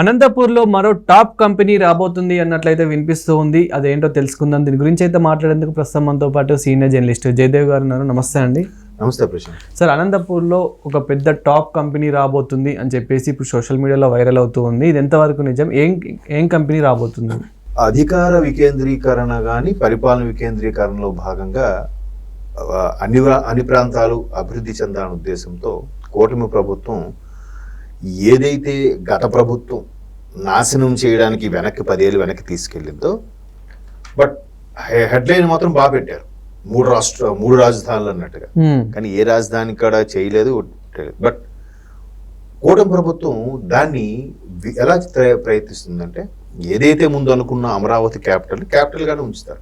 అనంతపూర్లో మరో top company రాబోతుంది అన్నట్లయితే వినిపిస్తూ ఉంది. అదేంటో తెలుసుకుందాం. దీని గురించి అయితే మాట్లాడేందుకు ప్రస్తుతం మనతో పాటు సీనియర్ జర్నలిస్ట్ జయదేవ్ గారు ఉన్నారు. నమస్తే అండి. నమస్తే ప్రశాంత్ సార్ అనంతపూర్లో ఒక పెద్ద టాప్ కంపెనీ రాబోతుంది అని చెప్పేసి ఇప్పుడు సోషల్ మీడియాలో వైరల్ అవుతూ ఉంది. ఇది ఎంతవరకు నిజం? ఏం ఏం కంపెనీ రాబోతుంది? అధికార వికేంద్రీకరణ కానీ పరిపాలన వికేంద్రీకరణలో భాగంగా అన్ని అన్ని ప్రాంతాలు అభివృద్ధి చెందాలనే ఉద్దేశంతో కూటమి ప్రభుత్వం ఏదైతే గత ప్రభుత్వం నాశనం చేయడానికి వెనక్కి పదేళ్ళు వెనక్కి తీసుకెళ్ళిందో బట్ హెడ్లైన్ మాత్రం బాగా పెట్టారు. మూడు రాష్ట్ర మూడు రాజధానులు అన్నట్టుగా. కానీ ఏ రాజధాని కూడా చేయలేదు బట్ కూటమి ప్రభుత్వం దాన్ని ఎలా ప్ర- ప్రయత్నిస్తుందంటే ఏదైతే ముందు అనుకున్న అమరావతి క్యాపిటల్ క్యాపిటల్గానే ఉంచుతారు.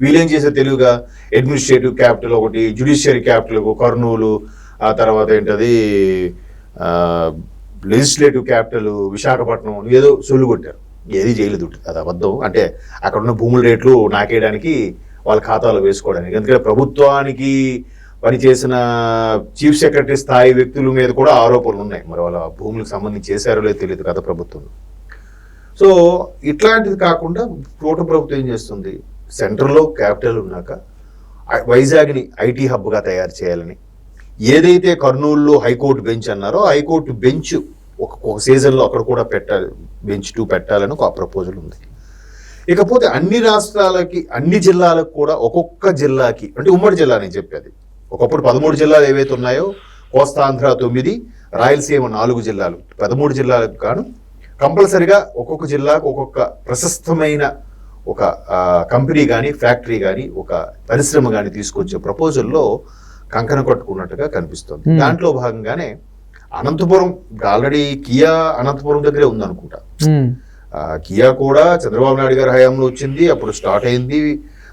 వీళ్ళేం చేశారు తెలుగుగా? అడ్మినిస్ట్రేటివ్ క్యాపిటల్ ఒకటి జ్యుడిషియరీ క్యాపిటల్ కర్నూలు ఆ తర్వాత ఏంటది? లెజిస్లేటివ్ క్యాపిటల్ విశాఖపట్నం ఏదో సొల్లు కొట్టారు. ఏది చేయలేదు అది అబద్ధం. అంటే అక్కడ ఉన్న భూముల రేట్లు నాకేయడానికి వాళ్ళ ఖాతాలో వేసుకోవడానికి. ఎందుకంటే ప్రభుత్వానికి పనిచేసిన చీఫ్ సెక్రటరీ స్థాయి వ్యక్తుల మీద కూడా ఆరోపణలు ఉన్నాయి. మరి వాళ్ళ భూములకు సంబంధించి చేశారో లేదో తెలియదు గత ప్రభుత్వం. సో ఇట్లాంటిది కాకుండా కూటమి ప్రభుత్వం ఏం చేస్తుంది? సెంటర్లో క్యాపిటల్ ఉన్నాక వైజాగ్ని ఐటీ హబ్గా తయారు చేయాలని ఏదైతే కర్నూలులో హైకోర్టు బెంచ్ అన్నారో హైకోర్టు బెంచ్ ఒక ఒక సీజన్లో అక్కడ కూడా పెట్టాలి బెంచ్ టూ పెట్టాలని ఒక ప్రపోజల్ ఉంది. ఇకపోతే అన్ని రాష్ట్రాలకి అన్ని జిల్లాలకు కూడా ఒక్కొక్క జిల్లాకి అంటే ఉమ్మడి జిల్లా నేను చెప్పేది. ఒకప్పుడు పదమూడు జిల్లాలు ఏవైతే ఉన్నాయో కోస్తాంధ్ర తొమ్మిది రాయలసీమ నాలుగు జిల్లాలు. పదమూడు జిల్లాలకు గాను కంపల్సరిగా ఒక్కొక్క జిల్లాకు ఒక్కొక్క ప్రశస్తమైన ఒక కంపెనీ కానీ ఫ్యాక్టరీ కానీ ఒక పరిశ్రమ కానీ తీసుకొచ్చే ప్రపోజల్లో కంకణ కట్టుకున్నట్టుగా కనిపిస్తుంది. Hmm. దాంట్లో భాగంగానే అనంతపురం ఆల్రెడీ కియా అనంతపురం దగ్గరే ఉందనుకుంటా. కియా కూడా చంద్రబాబు నాయుడు గారి హయాంలో వచ్చింది అప్పుడు స్టార్ట్ అయింది.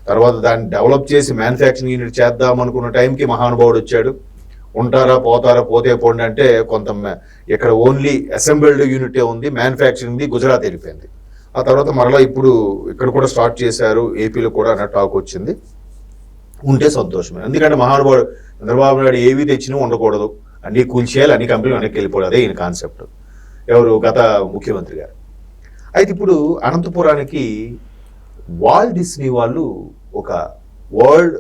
తర్వాత దాన్ని డెవలప్ చేసి మ్యానుఫ్యాక్చరింగ్ యూనిట్ చేద్దాం అనుకున్న టైంకి మహానుభావుడు వచ్చాడు. ఉంటారా పోతారా పోతే పోండి అంటే కొంత ఇక్కడ ఓన్లీ అసెంబ్ల్డ్ యూనిటే ఉంది మ్యానుఫ్యాక్చరింగ్ది గుజరాత్ వెళ్ళిపోయింది. ఆ తర్వాత మరలా ఇప్పుడు ఇక్కడ కూడా స్టార్ట్ చేశారు ఏపీలో కూడా అన్న టాక్ వచ్చింది. ఉంటే సంతోషమే. ఎందుకంటే మహానుభావుడు చంద్రబాబు నాయుడు ఏవి తెచ్చినా ఉండకూడదు. అన్ని కూల్చేయాలి అన్ని కంపెనీలు వెనక్కి వెళ్ళిపోవాలి అదే ఈయన కాన్సెప్ట్. ఎవరు? గత ముఖ్యమంత్రి గారు. అయితే ఇప్పుడు అనంతపురానికి వాల్ డిస్నీ వాళ్ళు ఒక వరల్డ్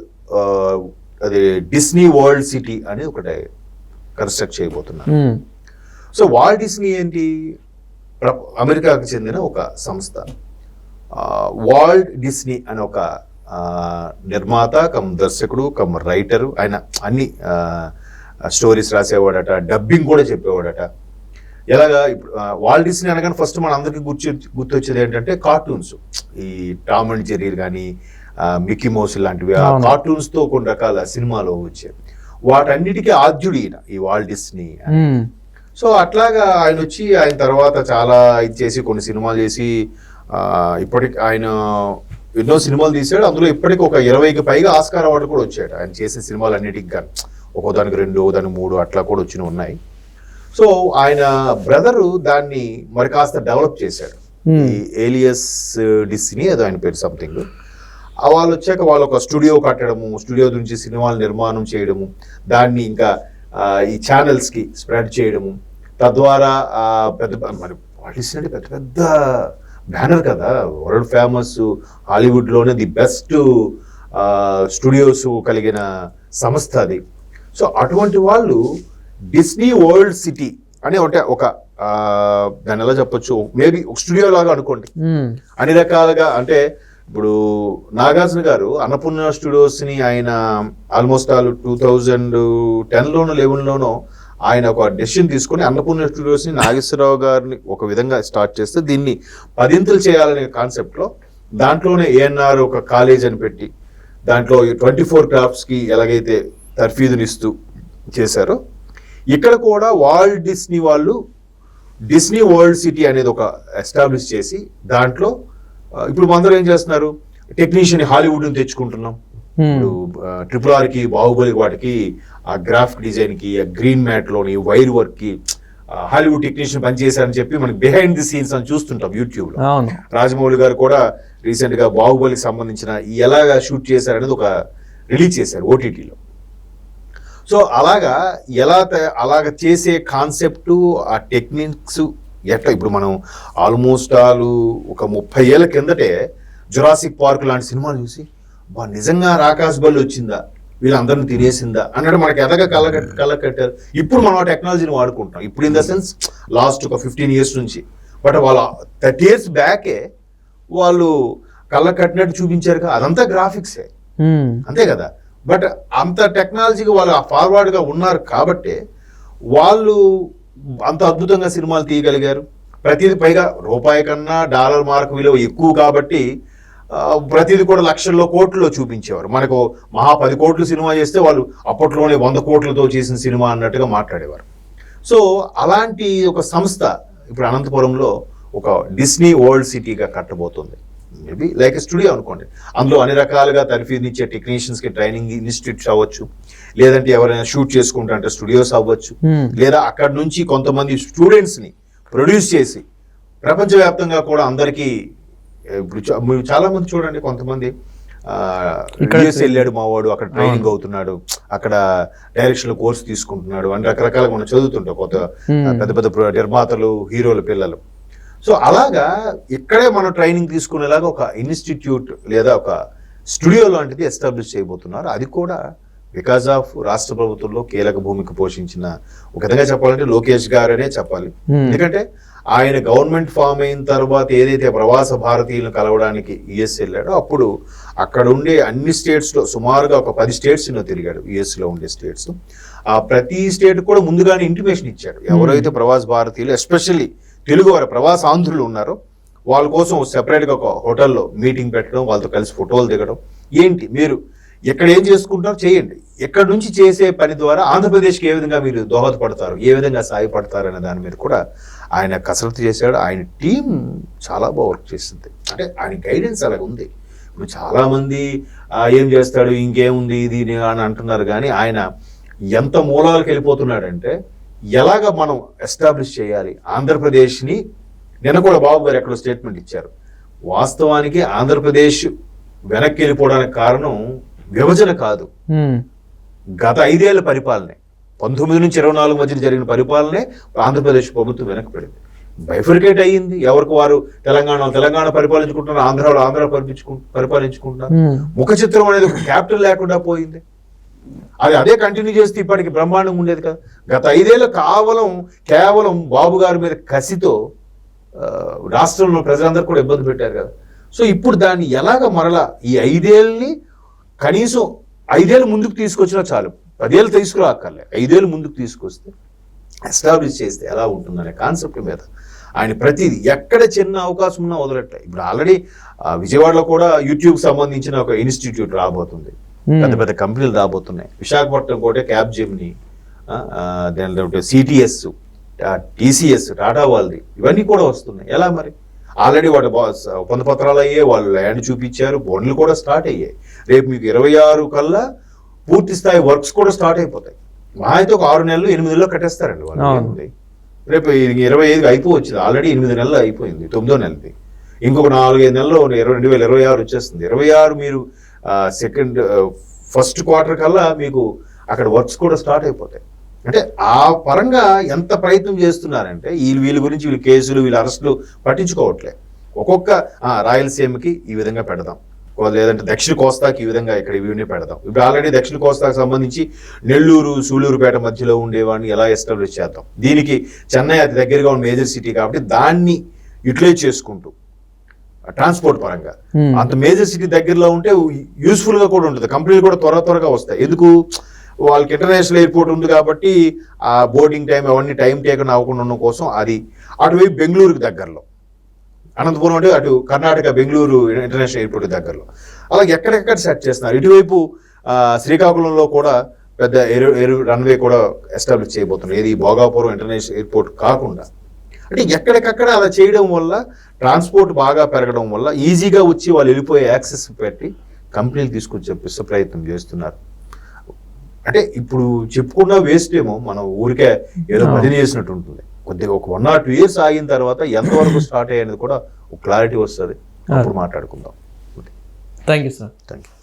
అది డిస్నీ వరల్డ్ సిటీ అని ఒకటి కన్స్ట్రక్ట్ చేయబోతున్నారు. సో వాల్ డిస్నీ ఏంటి? అమెరికాకు చెందిన ఒక సంస్థ. ఆ, వాల్ట్ డిస్నీ అనే ఒక నిర్మాత కమ్ దర్శకుడు కమ్ రైటరు ఆయన అన్ని స్టోరీస్ రాసేవాడట డబ్బింగ్ కూడా చెప్పేవాడట ఎలాగా ఇప్పుడు ఆ, వాల్ట్ డిస్నీ అనగానే ఫస్ట్ మన అందరికీ గుర్తు గుర్తొచ్చేది ఏంటంటే కార్టూన్స్ ఈ టామ్ అండ్ జెర్రీ కానీ మిక్కీ మౌస్ లాంటివి ఆ అవును. కార్టూన్స్తో కొన్ని రకాల సినిమాలు వచ్చాయి వాటన్నిటికీ ఆద్యుడు ఈయన ఈ వాల్ట్ డిస్నీ. సో అట్లాగా ఆయన వచ్చి ఆయన తర్వాత చాలా ఇది చేసి కొన్ని సినిమాలు చేసి ఇప్పటికి ఆయన ఎన్నో సినిమాలు తీశాడు. అందులో ఇప్పటికి ఒక ఇరవైకి పైగా ఆస్కార్ అవార్డు కూడా వచ్చాడు. ఆయన చేసిన సినిమాలు అన్నిటికి కానీ ఒక్కో దానికి రెండు దానికి మూడు అట్లా కూడా వచ్చిన ఉన్నాయి. సో ఆయన బ్రదరు దాన్ని మరి కాస్త డెవలప్ చేశాడు. ఈ ఏలియస్ డిస్ని ఏదో ఆయన పేరు సంథింగ్. వాళ్ళు వచ్చాక వాళ్ళు ఒక స్టూడియో కట్టడము స్టూడియో నుంచి సినిమాలు నిర్మాణం చేయడము దాన్ని ఇంకా ఈ ఛానల్స్కి స్ప్రెడ్ చేయడము. తద్వారా పెద్ద మరి పాలిటిక్స్ అంటే పెద్ద పెద్ద బ్యానర్ కదా. వరల్డ్ ఫేమస్ హాలీవుడ్లోనే ది బెస్ట్ స్టూడియోస్ కలిగిన సంస్థ అది. సో అటువంటి వాళ్ళు డిస్నీ వరల్డ్ సిటీ అని అంటే ఒక ఆ, దాన్ని ఎలా చెప్పొచ్చు? మేబీ ఒక స్టూడియో లాగా అనుకోండి. అన్ని రకాలుగా అంటే ఇప్పుడు నాగార్జున గారు అన్నపూర్ణ స్టూడియోస్ని ఆయన almost all two thousand ten లోనో లెవెన్ లోనో ఆయన ఒక డెసిషన్ తీసుకొని అన్నపూర్ణ స్టూడియోస్ని నాగేశ్వరరావు గారిని ఒక విధంగా స్టార్ట్ చేస్తే దీన్ని పదింతలు చేయాలనే కాన్సెప్ట్లో దాంట్లోనే ఏఎన్ఆర్ ఒక కాలేజ్ అని పెట్టి దాంట్లో ట్వంటీ ఫోర్ క్రాఫ్ట్స్కి ఎలాగైతే తర్ఫీదునిస్తూ చేశారో ఇక్కడ కూడా వాల్ట్ డిస్నీ వాళ్ళు డిస్నీ వరల్డ్ సిటీ అనేది ఒక ఎస్టాబ్లిష్ చేసి దాంట్లో ఇప్పుడు అందరూ ఏం చేస్తున్నారు? టెక్నీషియన్ హాలీవుడ్ని తెచ్చుకుంటున్నాం. ఇప్పుడు ట్రిపుల్ ఆర్కి బాహుబలి వాటికి ఆ గ్రాఫిక్ డిజైన్కి ఆ గ్రీన్ మ్యాట్లోని వైర్ వర్క్కి హాలీవుడ్ టెక్నీషియన్ పనిచేశారని చెప్పి మనకి బిహైండ్ ది సీన్స్ అని చూస్తుంటాం యూట్యూబ్లో. రాజమౌళి గారు కూడా రీసెంట్గా బాహుబలికి సంబంధించిన ఎలాగా షూట్ చేశారనేది ఒక రిలీజ్ చేశారు ఓటీటీలో సో అలాగా ఎలా అలాగ చేసే కాన్సెప్ట్ ఆ టెక్నిక్స్ ఎట్లా ఇప్పుడు మనం ఆల్మోస్ట్ ఆల్ ఒక ముప్పై ఏళ్ళ కిందటే జురాసిక్ పార్క్ లాంటి సినిమాలు చూసి బా నిజంగా రాకాశ్ బల్ వచ్చిందా? వీళ్ళందరిని తినేసిందా? అన్నట్టు మనకి ఎదగా కళ్ళ కళ్ళ కట్టారు. ఇప్పుడు మనం ఆ టెక్నాలజీని వాడుకుంటాం ఇప్పుడు ఇన్ ద సెన్స్ లాస్ట్ ఒక ఫిఫ్టీన్ ఇయర్స్ నుంచి. బట్ వాళ్ళ థర్టీ ఇయర్స్ బ్యాకే వాళ్ళు కళ్ళ కట్టినట్టు చూపించారు అదంతా గ్రాఫిక్సే అంతే కదా. బట్ అంత టెక్నాలజీకి వాళ్ళు ఫార్వర్డ్గా ఉన్నారు కాబట్టి వాళ్ళు అంత అద్భుతంగా సినిమాలు తీయగలిగారు. ప్రతిది పైగా రూపాయి కన్నా డాలర్ మార్క్ విలువ ఎక్కువ కాబట్టి ప్రతిది కూడా లక్షల్లో కోట్లలో చూపించేవారు. మనకు మహా పది కోట్లు సినిమా చేస్తే వాళ్ళు అప్పట్లోనే వంద కోట్లతో చేసిన సినిమా అన్నట్టుగా మాట్లాడేవారు. సో అలాంటి ఒక సంస్థ ఇప్పుడు అనంతపురంలో ఒక డిస్నీ వరల్డ్ సిటీగా కట్టబోతుంది. మేబీ లైక్ స్టూడియో అనుకోండి. అందులో అన్ని రకాలుగా తర్ఫీదునిచ్చే టెక్నీషియన్స్కి ట్రైనింగ్ ఇన్స్టిట్యూట్స్ అవ్వచ్చు. లేదంటే ఎవరైనా షూట్ చేసుకుంటా అంటే స్టూడియోస్ అవ్వచ్చు. Hmm. లేదా అక్కడ నుంచి కొంతమంది స్టూడెంట్స్ని ప్రొడ్యూస్ చేసి ప్రపంచవ్యాప్తంగా కూడా అందరికీ ఇప్పుడు మీరు చాలా మంది చూడండి కొంతమంది యుఎస్ వెళ్ళాడు మావాడు అక్కడ ట్రైనింగ్ అవుతున్నాడు అక్కడ డైరెక్షన్ కోర్స్ తీసుకుంటున్నాడు అని రకరకాలుగా మనం చదువుతుంటాం. కొత్త. పెద్ద పెద్ద నిర్మాతలు హీరోల పిల్లలు. సో అలాగా ఇక్కడే మనం ట్రైనింగ్ తీసుకునేలాగా ఒక ఇన్స్టిట్యూట్ లేదా ఒక స్టూడియో లాంటిది ఎస్టాబ్లిష్ చేయబోతున్నారు. అది కూడా బికాస్ ఆఫ్ రాష్ట్ర ప్రభుత్వంలో కీలక భూమిక పోషించిన ఒక విధంగా చెప్పాలంటే లోకేష్ గారనే చెప్పాలి. Hmm. ఎందుకంటే ఆయన గవర్నమెంట్ ఫామ్ అయిన తర్వాత ఏదైతే ప్రవాస భారతీయులను కలవడానికి యుఎస్ వెళ్ళాడో అప్పుడు అక్కడ ఉండే అన్ని states లో సుమారుగా ఒక పది స్టేట్స్ తిరిగాడు US లో ఉండే స్టేట్స్ ఆ ప్రతి స్టేట్ కూడా ముందుగానే ఇంటిమేషన్ ఇచ్చాడు. ఎవరైతే ప్రవాస భారతీయులు ఎస్పెషల్లీ తెలుగు వారు ప్రవాస ఆంధ్రులు ఉన్నారో వాళ్ళ కోసం separate గా ఒక హోటల్లో మీటింగ్ పెట్టడం వాళ్ళతో కలిసి ఫోటోలు దిగడం. ఏంటి? మీరు ఎక్కడ ఏం చేసుకుంటారో చేయండి. ఎక్కడి నుంచి చేసే పని ద్వారా ఆంధ్రప్రదేశ్కి ఏ విధంగా మీరు దోహదపడతారు ఏ విధంగా సాయపడతారు అనే దాని మీద కూడా ఆయన కసరత్తు చేశాడు. ఆయన టీం చాలా బాగా వర్క్ చేసింది అంటే ఆయన గైడెన్స్ అలాగ ఉంది. ఇప్పుడు చాలా మంది "ఆ, ఏం చేస్తాడు? ఇంకేముంది ఇది ఇది" అని అంటున్నారు. కానీ ఆయన ఎంత మూలాలకు వెళ్ళిపోతున్నాడంటే ఎలాగ మనం ఎస్టాబ్లిష్ చేయాలి? ఆంధ్రప్రదేశ్ని నిన్న కూడా బాబు గారు ఎక్కడో స్టేట్మెంట్ ఇచ్చారు. వాస్తవానికి ఆంధ్రప్రదేశ్ వెనక్కి వెళ్ళిపోవడానికి కారణం విభజన కాదు. గత ఐదేళ్ళ పరిపాలనే. పంతొమ్మిది నుంచి ఇరవై నాలుగు మధ్య జరిగిన పరిపాలనే ఆంధ్రప్రదేశ్ ప్రభుత్వం వెనకపడింది బైఫర్కేట్ అయ్యింది. ఎవరికి వారు తెలంగాణ తెలంగాణ పరిపాలించుకుంటున్నారు ఆంధ్రాలో ఆంధ్ర పరిపించుకు పరిపాలించుకుంటున్నారు. ముఖ చిత్రం అనేది ఒక క్యాపిటల్ లేకుండా పోయింది. అది అదే కంటిన్యూ చేస్తే ఇప్పటికి బ్రహ్మాండంగా ఉండేది కదా. గత ఐదేళ్ళు కేవలం కేవలం బాబు గారి మీద కసితో రాష్ట్రంలో ప్రజలందరూ కూడా ఇబ్బంది పెట్టారు కదా. సో ఇప్పుడు దాన్ని ఎలాగ మరలా ఈ ఐదేళ్ళని కనీసం ఐదేళ్ళు ముందుకు తీసుకొచ్చినా చాలు. పదేళ్ళు తీసుకురాక్కర్లే. ఐదేళ్ళు ముందుకు తీసుకొస్తే ఎస్టాబ్లిష్ చేస్తే ఎలా ఉంటుందనే కాన్సెప్ట్ మీద ఆయన ప్రతిదీ ఎక్కడ చిన్న అవకాశం ఉన్నా వదలట్లే. ఇప్పుడు ఆల్రెడీ విజయవాడలో కూడా యూట్యూబ్ సంబంధించిన ఒక ఇన్స్టిట్యూట్ రాబోతుంది. Hmm. పెద్ద పెద్ద కంపెనీలు రాబోతున్నాయి. విశాఖపట్నం కూడా క్యాబ్ జిమ్ని దాని సిటిఎస్ టీసీఎస్ టాటా వాళ్ళది ఇవన్నీ కూడా వస్తున్నాయి. ఎలా మరి? ఆల్రెడీ వాటి బాస్ ఒప్పంద పత్రాలు అయ్యాయి వాళ్ళు ల్యాండ్ చూపించారు బోన్లు కూడా స్టార్ట్ అయ్యాయి. రేపు మీకు ఇరవై ఆరు కల్లా పూర్తి స్థాయి వర్క్స్ కూడా స్టార్ట్ అయిపోతాయి. మా అయితే ఒక ఆరు నెలలు ఎనిమిది నెలలు కట్టేస్తారండి వాళ్ళు? రేపు ఇరవై ఐదు అయిపోవచ్చింది ఆల్రెడీ ఎనిమిది నెలలు అయిపోయింది తొమ్మిదో నెలది. ఇంకొక నాలుగైదు నెలల్లో ఇరవై రెండు వేల ఇరవై ఆరు వచ్చేస్తుంది. ఇరవై ఆరు మీరు సెకండ్ ఫస్ట్ క్వార్టర్ కల్లా మీకు అక్కడ వర్క్స్ కూడా స్టార్ట్ అయిపోతాయి. అంటే ఆ పరంగా ఎంత ప్రయత్నం చేస్తున్నారంటే వీళ్ళు వీళ్ళ గురించి వీళ్ళు కేసులు వీళ్ళ అరెస్టులు పట్టించుకోవట్లే. ఒక్కొక్క రాయలసీమకి ఈ విధంగా పెడదాం. లేదంటే దక్షిణ కోస్తాకి ఈ విధంగా ఇక్కడ ఇవన్నీ పెడదాం ఇప్పుడు ఆల్రెడీ దక్షిణ కోస్తాకు సంబంధించి నెల్లూరు సూళ్ళూరుపేట మధ్యలో ఉండేవాడిని ఎలా ఎస్టాబ్లిష్ చేద్దాం? దీనికి చెన్నై అతి దగ్గరగా ఉన్న మేజర్ సిటీ కాబట్టి దాన్ని యూటిలైజ్ చేసుకుంటూ ట్రాన్స్పోర్ట్ పరంగా. అంత మేజర్ సిటీ దగ్గరలో ఉంటే యూస్ఫుల్గా కూడా ఉంటుంది. కంపెనీలు కూడా త్వర త్వరగా వస్తాయి. ఎందుకు? వాళ్ళకి ఇంటర్నేషనల్ ఎయిర్పోర్ట్ ఉంది కాబట్టి ఆ బోర్డింగ్ టైం అవన్నీ టైం టేకన్ అవ్వకుండా ఉండడం కోసం అది అటువైపు బెంగళూరుకి దగ్గరలో. అనంతపురం అంటే అటు కర్ణాటక బెంగళూరు ఇంటర్నేషనల్ ఎయిర్పోర్ట్ దగ్గరలో. అలాగే ఎక్కడెక్కడ సెట్ చేస్తున్నారు? ఇటువైపు శ్రీకాకుళంలో కూడా పెద్ద ఎయిర్ ఎయిర్ రన్వే కూడా ఎస్టాబ్లిష్ చేయబోతున్నారు. ఏది భోగాపురం ఇంటర్నేషనల్ ఎయిర్పోర్ట్ కాకుండా. అంటే ఎక్కడికక్కడ అలా చేయడం వల్ల ట్రాన్స్పోర్ట్ బాగా పెరగడం వల్ల ఈజీగా వచ్చి వాళ్ళు వెళ్ళిపోయే యాక్సెస్ పెట్టి కంపెనీలు తీసుకొచ్చి చెప్పిస్తే ప్రయత్నం చేస్తున్నారు. అంటే ఇప్పుడు చెప్పుకున్న వేస్ట్ ఏమో మనం ఊరికే ఏదో. భజన చేసినట్టు ఉంటుంది. కొద్దిగా ఒక వన్ ఆర్ టూ ఇయర్స్ ఆగిన తర్వాత ఎంతవరకు స్టార్ట్ అయ్యేది కూడా ఒక క్లారిటీ వస్తుంది. అప్పుడు మాట్లాడుకుందాం. Thank you sir thank you